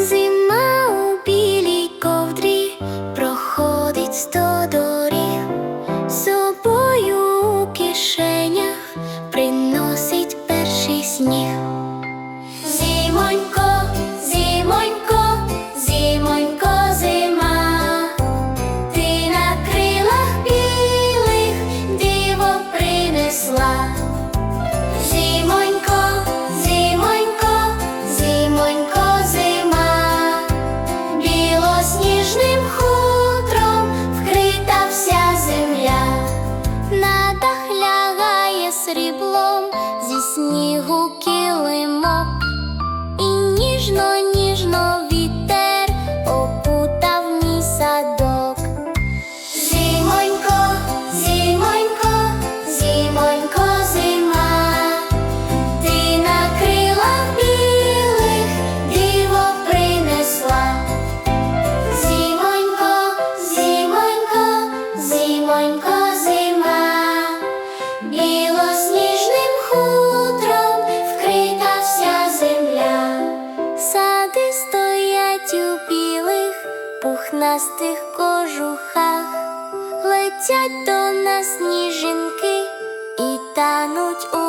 see сріблом зі снігу. Пухнастих кожухах, летять до нас сніжинки і тануть у